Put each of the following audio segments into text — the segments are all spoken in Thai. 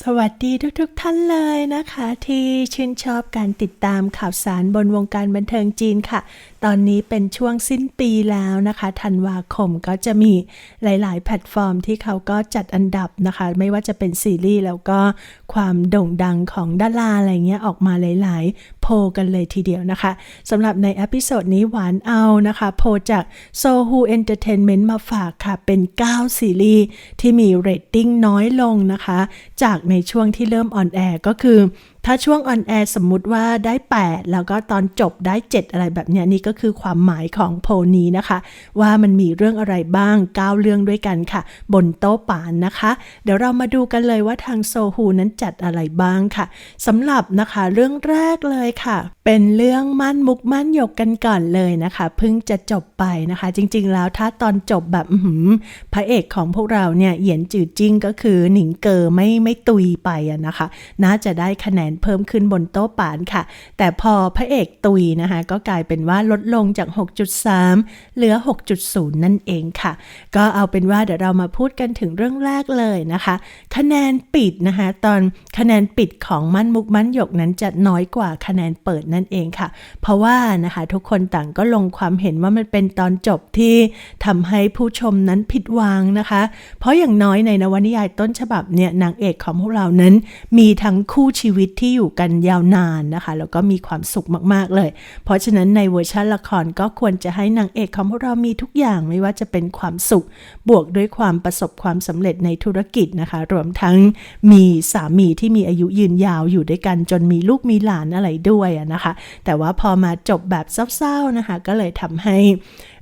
สวัสดีทุกๆทท่านเลยนะคะ ที่ชื่นชอบการติดตามข่าวสารบนวงการบันเทิงจีนค่ะ ตอนนี้เป็นช่วงสิ้นปีแล้วนะคะธันวาคมก็จะมีหลาย ๆ แพลตฟอร์มที่เขาก็จัดอันดับนะคะ ไม่ว่าจะเป็นซีรีส์แล้วก็ความโด่งดังของดาราอะไรเงี้ยออกมาหลาย ๆ โพกันเลยทีเดียวนะคะสำหรับในอพิโซดนี้หวานเอานะคะ โพจาก Sohu Entertainment มาฝากค่ะ เป็น 9 ซีรีส์ที่มีเรตติ้งน้อยลงนะคะ จากในช่วงที่เริ่มออนแอร์ก็คือ ถ้าช่วงออนแอร์สมมุติว่าได้ 8 แล้วก็ตอนจบได้ 7 อะไรแบบนี้นี่ก็คือความหมายของโพนี้นะคะ ว่ามันมีเรื่องอะไรบ้าง 9 เรื่องด้วยกันค่ะ บนโต๊ะป่านนะคะ เดี๋ยวเรามาดูกันเลยว่าทางโซฮูนั้นจัดอะไรบ้างค่ะสำหรับนะคะเรื่องแรกเลยค่ะ เป็นเรื่องมั่นมุกมั่นหยกกันก่อนเลยนะคะเพิ่งจะจบไปนะคะ จริง ๆ แล้วถ้าตอนจบแบบหือพระเอกของพวกเราเนี่ยเหยียนจือจิ้งก็คือหนิงเกอไม่ไม่ตุยไปอะนะคะ น่าจะได้คะแนนเพิ่มขึ้นบนโต๊ะป่านค่ะ แต่พอพระเอกตุยนะคะ ก็กลายเป็นว่าลดลงจาก 6.3 เหลือ 6.0 นั่นเองค่ะ ก็เอาเป็นว่าเดี๋ยวเรามาพูดกันถึงเรื่องแรกเลยนะคะ คะแนนปิดนะคะ ตอนคะแนนปิดของมั่นมุกมั่นหยกนั้นจะน้อยกว่าคะแนนเปิดนั่นเองค่ะ เพราะว่านะคะทุกคนต่างก็ลงความเห็นว่ามันเป็นตอนจบที่ทำให้ผู้ชมนั้นผิดหวังนะคะ เพราะอย่างน้อยในนวนิยายต้นฉบับเนี่ยนางเอกของพวกเรานั้น มีทั้งคู่ชีวิตที่อยู่กันยาวนานนะคะ แล้วก็มีความสุขมากๆเลย เพราะฉะนั้นในเวอร์ชันละครก็ควรจะให้นางเอกของพวกเรามีทุกอย่างไม่ว่าจะเป็นความสุข บวกด้วยความประสบความสำเร็จในธุรกิจนะคะ รวมทั้งมีสามีที่มีอายุยืนยาวอยู่ด้วยกันจนมีลูกมีหลานอะไรด้วยนะคะ แต่ว่าพอมาจบแบบเศร้าๆนะคะ ก็เลยทำให้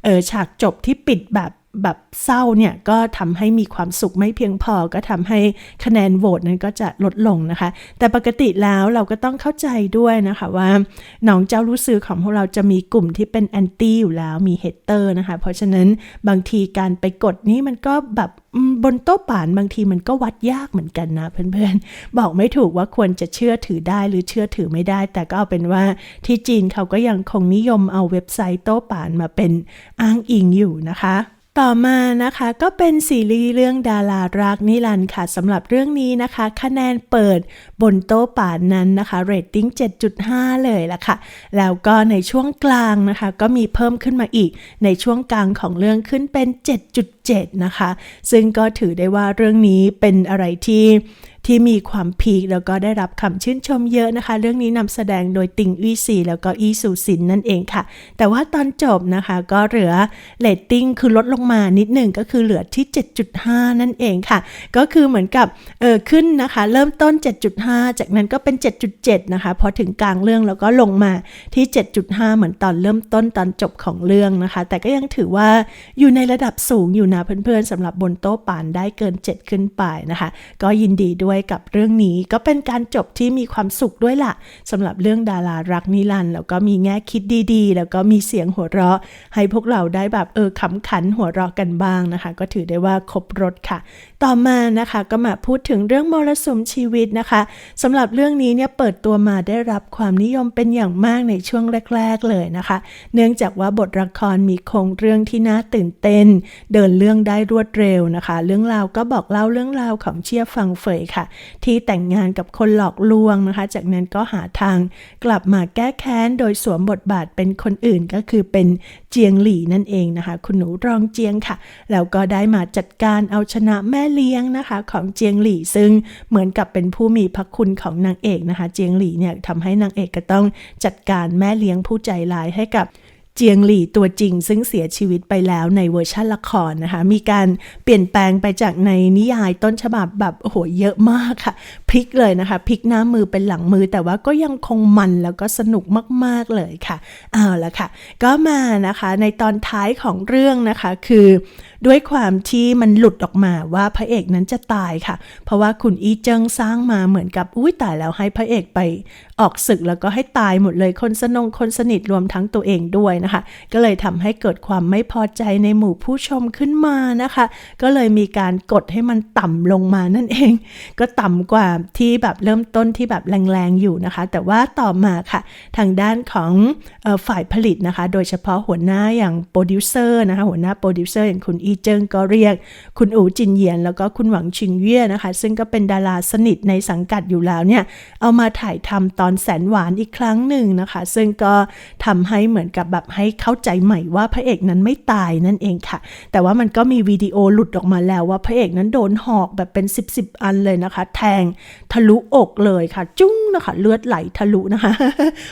เออฉากจบที่ปิดแบบ แบบเศร้าเนี่ยก็ทำให้มีความสุขไม่เพียงพอ ก็ทำให้คะแนนโหวตนั้นก็จะลดลงนะคะ แต่ปกติแล้วเราก็ต้องเข้าใจด้วยนะคะว่าน้องเจ้ารู้ซื้อของพวกเราจะมีกลุ่มที่เป็นแอนตี้อยู่แล้วมีเฮเตอร์นะคะ เพราะฉะนั้นบางทีการไปกดนี้มันก็แบบบนโต๊ะป่านบางทีมันก็วัดยากเหมือนกันนะเพื่อนๆ บอกไม่ถูกว่าควรจะเชื่อถือได้หรือเชื่อถือไม่ได้ แต่ก็เอาเป็นว่าที่จีนเขาก็ยังคงนิยมเอาเว็บไซต์โต๊ะป่านมาเป็นอ้างอิงอยู่นะคะ ต่อมานะคะก็เป็นซีรีส์เรื่องดารารักนิรันดร์ค่ะสำหรับเรื่องนี้นะคะ คะแนนเปิดบนโต๊ะป่านนั้นนะคะเรตติ้ง 7.5 เลยละค่ะ แล้วก็ในช่วงกลางนะคะ ก็มีเพิ่มขึ้นมาอีก ในช่วงกลางของเรื่องขึ้นเป็น 7.7 นะคะ ซึ่งก็ถือได้ว่าเรื่องนี้เป็นอะไรที่ ที่มีความพีคแล้วก็ได้รับคำชื่นชมเยอะนะคะ เรื่องนี้นำแสดงโดยติงอี้ซีแล้วก็อีสุสินนั่นเองค่ะ แต่ว่าตอนจบนะคะก็เหลือเรตติ้งคือลดลงมานิดหนึ่งก็คือเหลือที่ 7.5 นั่นเองค่ะ ก็คือเหมือนกับเออขึ้นนะคะ เริ่มต้น 7.5 จากนั้นก็เป็น 7.7 นะคะ พอถึงกลางเรื่องแล้วก็ลงมาที่ 7.5 เหมือนตอนเริ่มต้นตอนจบของเรื่องนะคะ แต่ก็ยังถือว่าอยู่ในระดับสูงอยู่นะเพื่อนๆสำหรับบนโต๊ะป่านได้เกิน 7 ขึ้นไปนะคะ ก็ยินดีด้วยกับเรื่องนี้ก็เป็นการจบที่มีความสุขด้วยล่ะสำหรับเรื่องดารารักนิรันด์แล้วก็มีแง่คิดดีๆ แล้วก็มีเสียงหัวเราะ ให้พวกเราได้แบบเออขำขันหัวเราะกันบ้างนะคะ ก็ถือได้ว่าครบรถค่ะ ต่อมานะคะก็มาพูดถึงเรื่องมรสุมชีวิตนะคะสำหรับเรื่องนี้เนี่ยเปิดตัวมาได้รับความนิยมเป็นอย่างมากในช่วงแรก ๆ เลยนะคะ เนื่องจากว่าบทละครมีโครงเรื่องที่น่าตื่นเต้น เดินเรื่องได้รวดเร็วนะคะ เรื่องราวก็บอกเล่าเรื่องราวของเชียฟังเฟยค่ะ ที่แต่งงานกับคนหลอกลวงนะคะ จากนั้นก็หาทางกลับมาแก้แค้นโดยสวมบทบาทเป็นคนอื่นก็คือเป็นเจียงหลี่นั่นเองนะคะ คุณหนูรองเจียงค่ะแล้วก็ได้มาจัดการเอาชนะแม่เลี้ยงนะคะของเจียงหลี่ซึ่งเหมือนกับเป็นผู้มีพระคุณของนางเอกนะคะ เจียงหลี่เนี่ยทำให้นางเอกก็ต้องจัดการแม่เลี้ยงผู้ใจร้ายให้กับเจียงหลี่ตัวจริงซึ่งเสียชีวิตไปแล้วในเวอร์ชันละครนะคะ มีการเปลี่ยนแปลงไปจากในนิยายต้นฉบับแบบโอ้โหเยอะมากค่ะ พลิกเลยนะคะพลิกหน้ามือเป็นหลังมือแต่ว่าก็ยังคงมันแล้วก็สนุกมากๆเลยค่ะเอาละค่ะ ก็มานะคะในตอนท้ายของเรื่องนะคะคือ ด้วยความที่มันหลุดออกมาว่าพระเอกนั้นจะตายค่ะ เพราะว่าคุณอีเจิงสร้างมาเหมือนกับอุ้ยตายแล้วให้พระเอกไปออกศึกแล้วก็ให้ตายหมดเลยคนสนงคนสนิทรวมทั้งตัวเองด้วยนะคะ ก็เลยทำให้เกิดความไม่พอใจในหมู่ผู้ชมขึ้นมานะคะ ก็เลยมีการกดให้มันต่ำลงมานั่นเอง ก็ต่ำกว่าที่แบบเริ่มต้นที่แบบแรงๆอยู่นะคะ แต่ว่าต่อมาค่ะทางด้านของออฝ่ายผลิตนะคะ โดยเฉพาะหัวหน้าอย่างโปรดิวเซอร์นะคะหัวหน้าโปรดิวเซอร์อย่างคุณอีเจิงก็เรียก คุณอูจินเยียน แล้วก็คุณหวังชิงเย่นะคะ ซึ่งก็เป็นดาราสนิทในสังกัดอยู่แล้วเนี่ยเอามาถ่ายทำตอนแสนหวานอีกครั้งหนึ่งนะคะ ซึ่งก็ทำให้เหมือนกับแบบให้เข้าใจใหม่ว่าพระเอกนั้นไม่ตายนั่นเองค่ะ แต่ว่ามันก็มีวิดีโอหลุดออกมาแล้วว่าพระเอกนั้นโดนหอกแบบเป็น 10บสอันเลยนะคะ แทงทะลุอกเลยค่ะ จุ้งนะคะ เลือดไหลทะลุนะคะ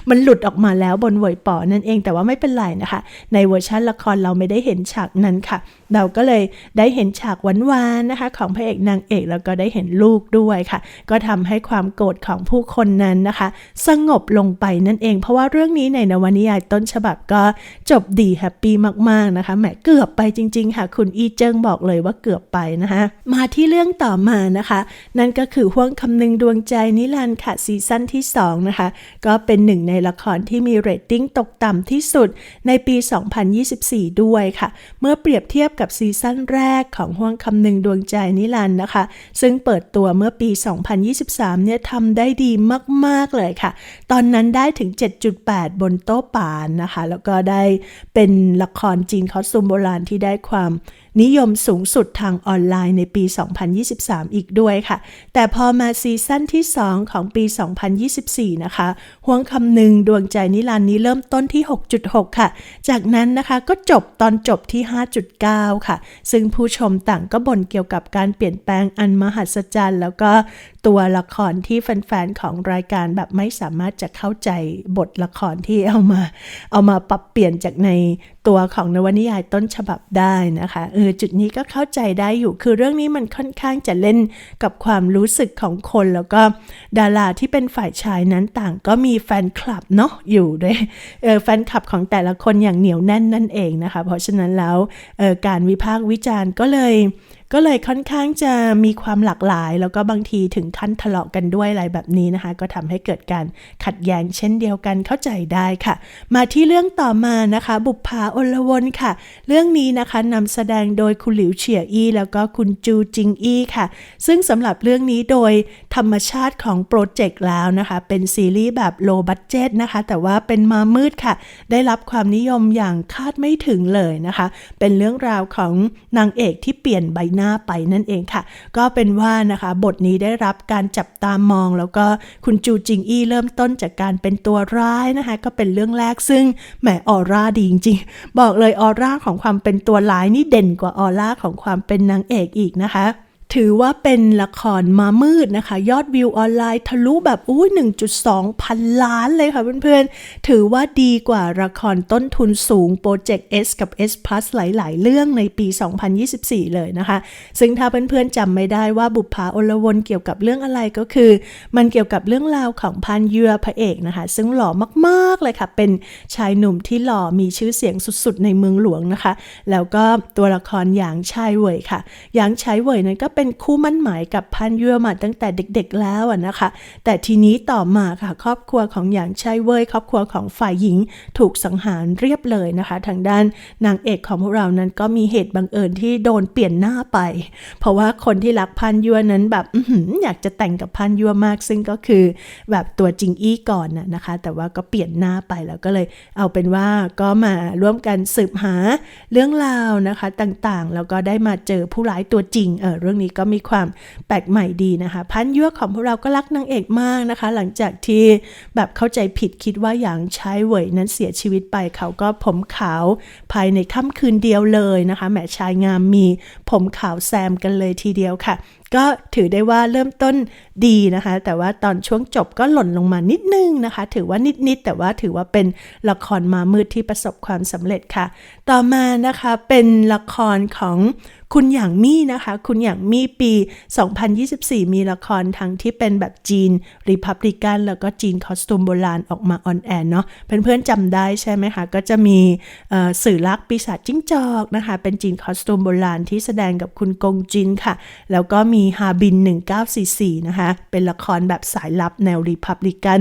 มันหลุดออกมาแล้วบนเวยปอนั่นเองแต่ว่าไม่เป็นไรนะคะ ในเวอร์ชันละครเราไม่ได้เห็นฉากนั้นค่ะ เราก็เลยได้เห็นฉากหวานๆนะคะของพระเอกนางเอกแล้วก็ได้เห็นลูกด้วยค่ะ ก็ทำให้ความโกรธของผู้คนนั้นนะคะ สงบลงไปนั่นเอง เพราะว่าเรื่องนี้ในนวนิยายต้นฉบับก็จบดีแฮปปี้มากๆนะคะแหมเกือบไปจริง ๆ ค่ะ คุณอีเจิงบอกเลยว่าเกือบไปนะคะมาที่เรื่องต่อมานะคะ นั่นก็คือห่วงคำนึงดวงใจนิรันดร์ค่ะซีซั่นที่ 2 นะคะ ก็เป็นหนึ่งในละครที่มีเรตติ้งตกต่ำที่สุดในปี 2024 ด้วยค่ะ เมื่อเปรียบเทียบกับซีซั่นแรกของห้วงคำหนึ่งดวงใจนิลันนะคะ ซึ่งเปิดตัวเมื่อปี 2023 เนี่ยทำได้ดีมาก ๆ เลยค่ะ ตอนนั้นได้ถึง 7.8 บนโต๊ะป่านนะคะ แล้วก็ได้เป็นละครจีนคอสตูมโบราณที่ได้ความ นิยมสูงสุดทางออนไลน์ในปี 2023 อีกด้วยค่ะ แต่พอมาซีซั่นที่ 2 ของปี 2024 นะคะห่วงคำหนึ่งดวงใจนิรันนี้เริ่มต้นที่ 6.6 ค่ะ จากนั้นนะคะก็จบตอนจบที่ 5.9 ค่ะ ซึ่งผู้ชมต่างก็บ่นเกี่ยวกับการเปลี่ยนแปลงอันมหัศจรรย์แล้วก็ตัวละครที่แฟนๆของรายการแบบไม่สามารถจะเข้าใจบทละครที่เอามา เอามาปรับเปลี่ยนจากใน ตัวของนวนิยายต้นฉบับได้นะคะเออจุดนี้ก็เข้าใจได้อยู่คือเรื่องนี้มันค่อนข้างจะเล่นกับความรู้สึกของคน แล้วก็ดาราที่เป็นฝ่ายชายนั้นต่างก็มีแฟนคลับเนาะอยู่ด้วยเออแฟนคลับของแต่ละคนอย่างเหนียวแน่นนั่นเองนะคะ เพราะฉะนั้นแล้วเออการวิพากษ์วิจารณ์ก็เลย ก็เลยค่อนข้างจะมีความหลากหลาย แล้วก็บางทีถึงขั้นทะเลาะกันด้วยอะไรแบบนี้นะคะ ก็ทำให้เกิดการขัดแย้งเช่นเดียวกันเข้าใจได้ค่ะ มาที่เรื่องต่อมานะคะ บุปผาอลวนค่ะ เรื่องนี้นะคะนำแสดงโดยคุณหลิวเฉียอี้แล้วก็คุณจูจิงอี้ค่ะ ซึ่งสำหรับเรื่องนี้โดยธรรมชาติของโปรเจกต์แล้วนะคะ เป็นซีรีส์แบบโลบัตเจ t นะคะ แต่ว่าเป็นมามืดค่ะ ได้รับความนิยมอย่างคาดไม่ถึงเลยนะคะ เป็นเรื่องราวของนางเอกที่เปลี่ยนใบหน้าไปนั่นเองค่ะ ก็เป็นว่านะคะบทนี้ได้รับการจับตามอง แล้วก็คุณจูจิงอี้เริ่มต้นจากการเป็นตัวร้ายนะคะ ก็เป็นเรื่องแรกซึ่งแหมออร่าดีจริงๆ บอกเลยออร่าของความเป็นตัวร้ายนี่เด่นกว่าออร่าของความเป็นนางเอกอีกนะคะ ถือว่าเป็นละครมามืดนะคะ ยอดวิวออนไลน์ทะลุแบบอุ้ย1.2 พันล้านเลยค่ะเพื่อนๆ ถือว่าดีกว่าละครต้นทุนสูงโปรเจกต์ S กับ S Plus หลาย ๆ เรื่องในปี 2024 เลยนะคะ ซึ่งถ้าเพื่อนๆจำไม่ได้ว่าบุปผาอลวนเกี่ยวกับเรื่องอะไรก็คือ มันเกี่ยวกับเรื่องราวของพันเยือพระเอกนะคะ ซึ่งหล่อมากๆเลยค่ะ เป็นชายหนุ่มที่หล่อมีชื่อเสียงสุดๆ ในเมืองหลวงนะคะ แล้วก็ตัวละครหยางชายเว่ยค่ะหยางชายเว่ยนั้นก็เป็นคู่มั่นหมายกับพันเยือมาตั้งแต่เด็กๆแล้วนะคะ แต่ทีนี้ต่อมาค่ะครอบครัวของหยางชายเว่ยครอบครัวของฝ่ายหญิงถูกสังหารเรียบเลยนะคะ ทางด้านนางเอกของพวกเรานั้นก็มีเหตุบังเอิญที่โดนเปลี่ยนหน้าไป เพราะว่าคนที่รักพันยัวนั้นแบบออยากจะแต่งกับพันยัวมาก ซึ่งก็คือแบบตัวจริงอี้ก่อนนะนะคะ แต่ว่าก็เปลี่ยนหน้าไปแล้วก็เลย เอาเป็นว่าก็มาร่วมกันสืบหาเรื่องราวนะคะต่างๆ แล้วก็ได้มาเจอผู้ร้ายตัวจริงเออเรื่องนี้ก็มีความแปลกใหม่ดีนะคะ พันยั่วของพวกเราก็รักนางเอกมากนะคะ หลังจากที่แบบเข้าใจผิดคิดว่าอย่างชายเหวยนั้นเสียชีวิตไปเขาก็ผมขาวภายในค่ำคืนเดียวเลยนะคะแหมชายงามมีผมขาวแซมกันเลยทีเดียวค่ะ ก็ถือได้ว่าเริ่มต้นดีนะคะ แต่ว่าตอนช่วงจบก็หล่นลงมานิดนึงนะคะ ถือว่านิดๆแต่ว่าถือว่าเป็นละครมามืดที่ประสบความสำเร็จค่ะ ต่อมานะคะเป็นละครของคุณหยางมี่นะคะ คุณหยางมี่ปี 2024 มีละครทั้งที่เป็นแบบจีนรีพับลิกันแล้วก็จีนคอสตูมโบราณออกมาออนแอร์เนาะเพื่อนๆจำได้ใช่ไหมคะ ก็จะมีสื่อลักปีศาจจิ้งจอกนะคะ เป็นจีนคอสตูมโบราณที่แสดงกับคุณกงจินค่ะ แล้วก็มีีฮาบิน 1944 นะคะ เป็นละครแบบสายลับแนวรีพับลิกัน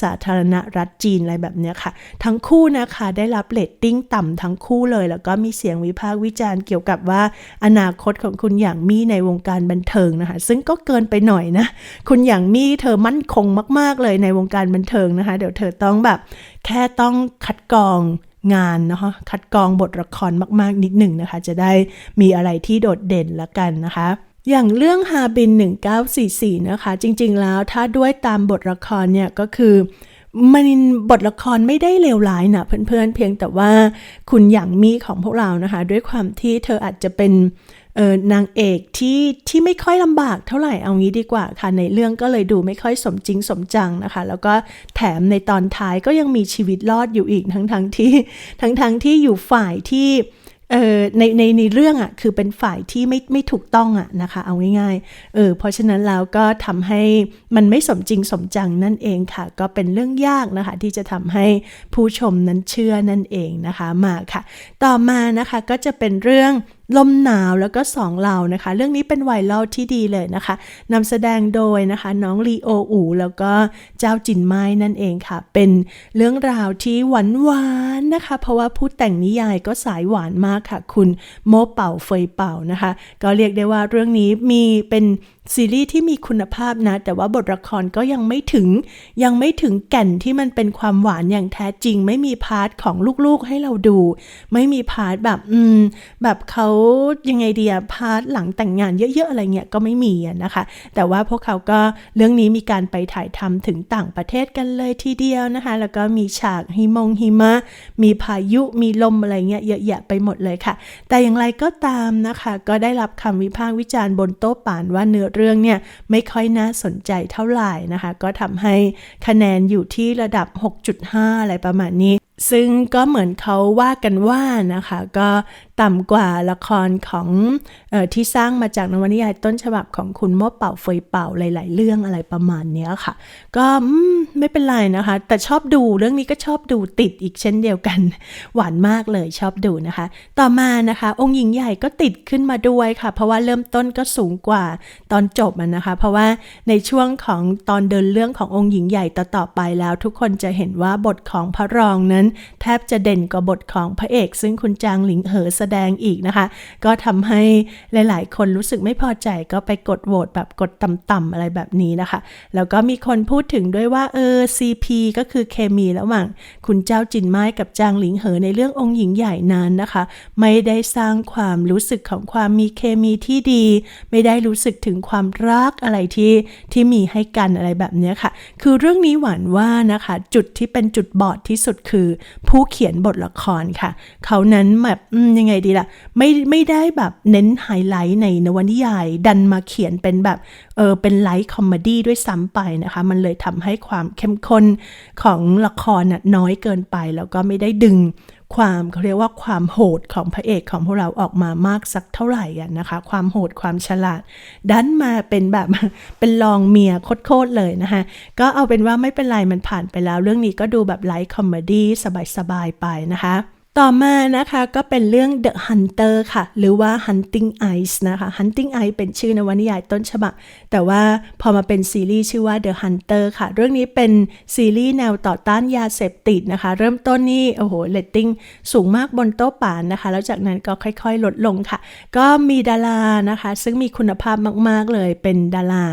สาธารณรัฐจีนอะไรแบบเนี้ยค่ะ ทั้งคู่นะคะได้รับเรตติ้งต่ำทั้งคู่เลย แล้วก็มีเสียงวิพากษ์วิจารณ์เกี่ยวกับว่าอนาคตของคุณอย่างมี่ในวงการบันเทิงนะคะ ซึ่งก็เกินไปหน่อยนะ คุณอย่างมี่เธอมั่นคงมาก ๆ เลยในวงการบันเทิงนะคะ เดี๋ยวเธอต้องแบบแค่ต้องคัดกรองงานนะคะคัดกรองบทละครมาก ๆ นิดหนึ่งนะคะ จะได้มีอะไรที่โดดเด่นละกันนะคะ อย่างเรื่องฮาบิน 1944 นะคะ จริงๆแล้วถ้าด้วยตามบทละครเนี่ยก็คือมันบทละครไม่ได้เลวร้ายนะเพื่อนๆ เพียงแต่ว่าคุณอย่างมีของพวกเรานะคะ ด้วยความที่เธออาจจะเป็นนางเอกที่ที่ไม่ค่อยลำบากเท่าไหร่เอางี้ดีกว่าค่ะในเรื่องก็เลยดูไม่ค่อยสมจริงสมจังนะคะ แล้วก็แถมในตอนท้ายก็ยังมีชีวิตรอดอยู่อีกทั้งๆทที่ทั้งๆทที่อยู่ฝ่ายที่ เออในในในเรื่องอะ่ะคือเป็นฝ่ายที่ไม่ไม่ถูกต้องอะ่ะนะคะ เอาง่ายๆเออเพราะฉะนั้นแล้วก็ทำให้มันไม่สมจริงสมจังนั่นเองค่ะ ก็เป็นเรื่องยากนะคะ ที่จะทำให้ผู้ชมนั้นเชื่อนั่นเองนะคะมาค่ะ ต่อมานะคะก็จะเป็นเรื่องลมหนาวแล้วก็สองเรานะคะ เรื่องนี้เป็นไวรัลที่ดีเลยนะคะนำแสดงโดยนะคะ น้องลีโออูแล้วก็เจ้าจินไม้นั่นเองค่ะ เป็นเรื่องราวที่หวานหวานนะคะ เพราะว่าผู้แต่งนิยายก็สายหวานมากค่ะ คุณโมเป่าเฟยเป่านะคะ ก็เรียกได้ว่าเรื่องนี้มีเป็นซีรีส์ที่มีคุณภาพนะ แต่ว่าบทละครก็ยังไม่ถึง ยังไม่ถึงแก่นที่มันเป็นความหวานอย่างแท้จริง ไม่มีพาร์ทของลูกๆให้เราดู ไม่มีพาร์ทแบบอืมแบบเขายังไงเดียพาร์ทหลังแต่งงานเยอะ ๆ อะไรเงี้ยก็ไม่มีนะคะ แต่ว่าพวกเขาก็เรื่องนี้มีการไปถ่ายทำถึงต่างประเทศกันเลยทีเดียวนะคะ แล้วก็มีฉากหิมงหิมะ มีพายุมีลมอะไรเงี้ยเยอะแยะไปหมดเลยค่ะ แต่อย่างไรก็ตามนะคะ ก็ได้รับคำวิพากษ์วิจารณ์บนโต๊ะป่านว่าเนื้อเรื่องเนี่ยไม่ค่อยน่าสนใจเท่าไหร่นะคะ ก็ทำให้คะแนนอยู่ที่ระดับ 6.5 อะไรประมาณนี้ ซึ่งก็เหมือนเขาว่ากันว่านะคะ ก็ต่ำกว่าละครของออที่สร้างมาจากนวนิยายต้นฉบับของคุณโม่เป่าเฟยเป่าหลาย ๆ เรื่องอะไรประมาณนี้ค่ะ ก็ไม่เป็นไรนะคะ แต่ชอบดูเรื่องนี้ก็ชอบดูติดอีกเช่นเดียวกัน หวานมากเลยชอบดูนะคะ ต่อมานะคะ องค์หญิงใหญ่ก็ติดขึ้นมาด้วยค่ะ เพราะว่าเริ่มต้นก็สูงกว่าตอนจบอะนะคะ เพราะว่าในช่วงของตอนเดินเรื่องขององค์หญิงใหญ่ต่อๆไปแล้ว ทุกคนจะเห็นว่าบทของพระรองนั้นแทบจะเด่นกว่าบทของพระเอก ซึ่งคุณจางหลิงเหอแสดงอีกนะคะ ก็ทำให้หลาย ๆ คนรู้สึกไม่พอใจก็ไปกดโหวตแบบกดต่ำๆอะไรแบบนี้นะคะ แล้วก็มีคนพูดถึงด้วยว่าเออ CP ก็คือเคมีระหว่างคุณเจ้าจินไม้กับจางหลิงเหอในเรื่ององค์หญิงใหญ่นั้นนะคะ ไม่ได้สร้างความรู้สึกของความมีเคมีที่ดี ไม่ได้รู้สึกถึงความรักอะไรที่ที่มีให้กันอะไรแบบนี้ค่ะ คือเรื่องนี้หวานว่านะคะ จุดที่เป็นจุดบอดที่สุดคือผู้เขียนบทละครค่ะ เขานั้นแบบยังไงดีล่ะไม่ไม่ได้แบบเน้นไฮไลท์ในนวนิยาย ดันมาเขียนเป็นแบบเออเป็นไลท์คอมเมดี้ด้วยซ้ำไปนะคะ มันเลยทำให้ความเข้มข้นของละครน่ะน้อยเกินไปแล้วก็ไม่ได้ดึง ความเขาเรียกว่าความโหดของพระเอกของพวกเราออกมามากสักเท่าไหร่อะนะคะ ความโหดความฉลาด ดันมาเป็นแบบเป็นลองเมียโคตรเลยนะคะ ก็เอาเป็นว่าไม่เป็นไรมันผ่านไปแล้ว เรื่องนี้ก็ดูแบบไลท์คอมเมดี้สบายๆไปนะคะ ต่อมานะคะก็เป็นเรื่อง The Hunter ค่ะ หรือว่า Hunting Ice นะคะ Hunting Ice เป็นชื่อนวนิยายต้นฉบับ แต่ว่าพอมาเป็นซีรีส์ชื่อว่า The Hunter ค่ะ เรื่องนี้เป็นซีรีส์แนวต่อต้านยาเสพติดนะคะ เริ่มต้นนี่ โอ้โหเรตติ้งสูงมากบนโต๊ะป่านนะคะ แล้วจากนั้นก็ค่อยๆ ลดลงค่ะ ก็มีดารานะคะ ซึ่งมีคุณภาพมากๆเลยเป็นดารา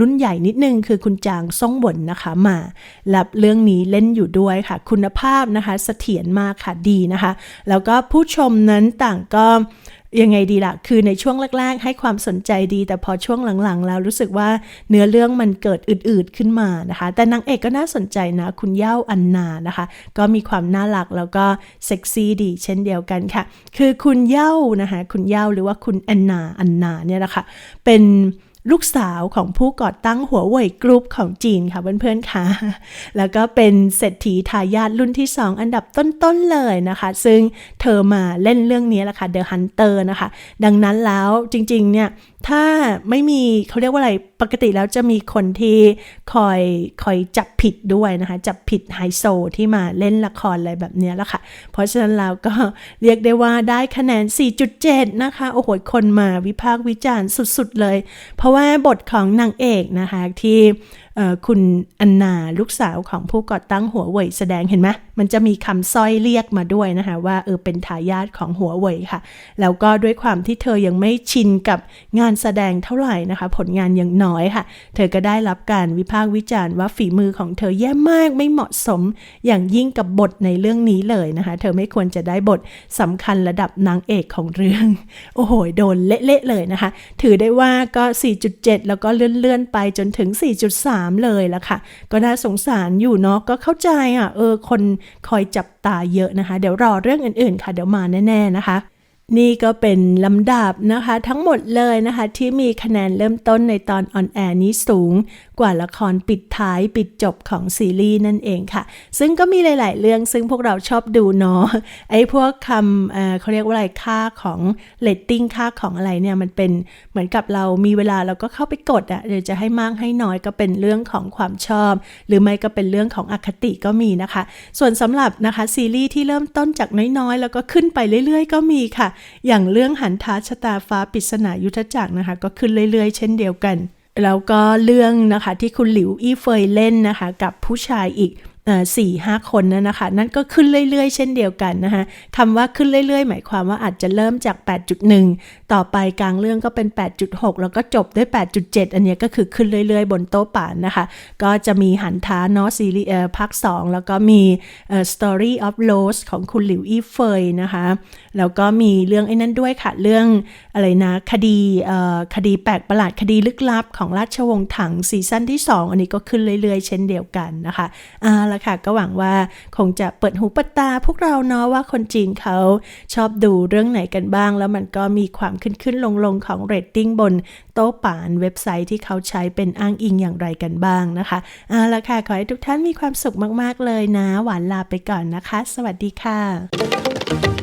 รุ่นใหญ่นิดนึง คือคุณจางซ่งหวนนะคะมารับเรื่องนี้เล่นอยู่ด้วยค่ะ คุณภาพนะคะเสถียรมากค่ะดีนะคะ แล้วก็ผู้ชมนั้นต่างก็ยังไงดีละ่ะ คือในช่วงแรก ๆ ให้ความสนใจดี แต่พอช่วงหลัง ๆ แล้วรู้สึกว่าเนื้อเรื่องมันเกิดอืดๆขึ้นมานะคะ แต่นางเอกก็น่าสนใจนะ คุณเย่าอันนานะคะ ก็มีความน่ารักแล้วก็เซ็กซี่ดี เช่นเดียวกันค่ะ คือคุณเย่านะคะ คุณเย่าหรือว่าคุณแอนนา อันนาเนี่ยนะคะ เป็น ลูกสาวของผู้ก่อตั้งหัวเว่ยกรุ๊ปของจีนค่ะเพื่อนๆค่ะ แล้วก็เป็นเศรษฐีทายาทรุ่นที่ 2 อันดับต้นๆเลยนะคะ ซึ่งเธอมาเล่นเรื่องนี้แหละค่ะ The Hunter นะคะ ดังนั้นแล้วจริงๆเนี่ย ถ้าไม่มีเขาเรียกว่าอะไรปกติแล้วจะมีคนที่คอยคอยจับผิดด้วยนะคะ จับผิดไฮโซที่มาเล่นละครอะไรแบบนี้แล้วค่ะ เพราะฉะนั้นเราก็เรียกได้ว่าได้คะแนน 4.7 นะคะ โอ้โห คนมาวิพากษ์วิจารณ์สุดๆเลย เพราะว่าบทของนางเอกนะคะที่ คุณอันนาลูกสาวของผู้ก่อตั้งหัวเว่ยแสดงเห็นไหมมันจะมีคำสร้อยเรียกมาด้วยนะคะว่าเออเป็นทายาทของหัวเว่ยค่ะ แล้วก็ด้วยความที่เธอยังไม่ชินกับงานแสดงเท่าไหร่นะคะ ผลงานยังน้อยค่ะ เธอก็ได้รับการวิพากษ์วิจารณ์ว่าฝีมือของเธอแย่มากไม่เหมาะสมอย่างยิ่งกับบทในเรื่องนี้เลยนะคะ เธอไม่ควรจะได้บทสำคัญระดับนางเอกของเรื่องโอ้โหโดนเละๆเลยนะคะ ถือได้ว่าก็ 4.7 แล้วก็เลื่อนๆไปจนถึง 4.3เลยละค่ะ ก็น่าสงสารอยู่เนาะก็เข้าใจอะเออคนคอยจับตาเยอะนะคะ เดี๋ยวรอเรื่องอื่นๆค่ะ เดี๋ยวมาแน่ๆนะคะ นี่ก็เป็นลำดับนะคะทั้งหมดเลยนะคะที่มีคะแนนเริ่มต้นในตอนออนแอร์นี้สูง กว่าละครปิดท้ายปิดจบของซีรีส์นั่นเองค่ะ ซึ่งก็มีหลาย ๆ เรื่องซึ่งพวกเราชอบดูเนาะไอ้พวกคำเเขาเรียกว่าอะไรค่าของเลตติ้งค่าของอะไรเนี่ยมันเป็นเหมือนกับเรามีเวลาเราก็เข้าไปกดอะเดี๋ยวจะให้มากให้น้อยก็เป็นเรื่องของความชอบ หรือไม่ก็เป็นเรื่องของอคติก็มีนะคะ ส่วนสำหรับนะคะซีรีส์ที่เริ่มต้นจากน้อย ๆ แล้วก็ขึ้นไปเรื่อย ๆ ก็มีค่ะอย่างเรื่องหันท้าชะตาฟ้าปริศนายุทธจักรนะคะ ก็ขึ้นเรื่อยๆ เช่นเดียวกัน แล้วก็เรื่องนะคะที่คุณหลิวอี้เฟยเล่นนะคะ กับผู้ชายอีกสี่ห้าคนนั่นนะคะ นั่นก็ขึ้นเรื่อยๆ เช่นเดียวกันนะคะคำว่าขึ้นเรื่อยๆ หมายความว่าอาจจะเริ่มจาก 8.1 ต่อไปกลางเรื่องก็เป็น 8.6 แล้วก็จบด้วย 8.7 อันนี้ก็คือขึ้นเรื่อยๆ บนโต๊ะป่านนะคะ ก็จะมีหันท้าเนาะซีรีส์เอ่อภาค 2 แล้วก็มีเอ่อ Story of Rose ของคุณหลิวอี้เฟยนะคะ แล้วก็มีเรื่องไอ้นั่นด้วยค่ะ เรื่องอะไรนะ คดีเอ่อคดีแปลกประหลาดคดีลึกลับของราชวงศ์ถังซีซั่นที่ 2 อันนี้ก็ขึ้นเรื่อยๆ เช่นเดียวกันนะคะอ่าละค่ะก็หวังว่าคงจะเปิดหูเปิดตาพวกเราเนาะว่าคนจีนเขาชอบดูเรื่องไหนกันบ้าง แล้วมันก็มีความขึ้นขึ้นลงลงของเรตติ้งบนโต๊ะป่านเว็บไซต์ที่เขาใช้เป็นอ้างอิงอย่างไรกันบ้างนะคะอ่าละค่ะ ขอให้ทุกท่านมีความสุขมาก ๆ เลยนะ หวานลาไปก่อนนะคะ สวัสดีค่ะ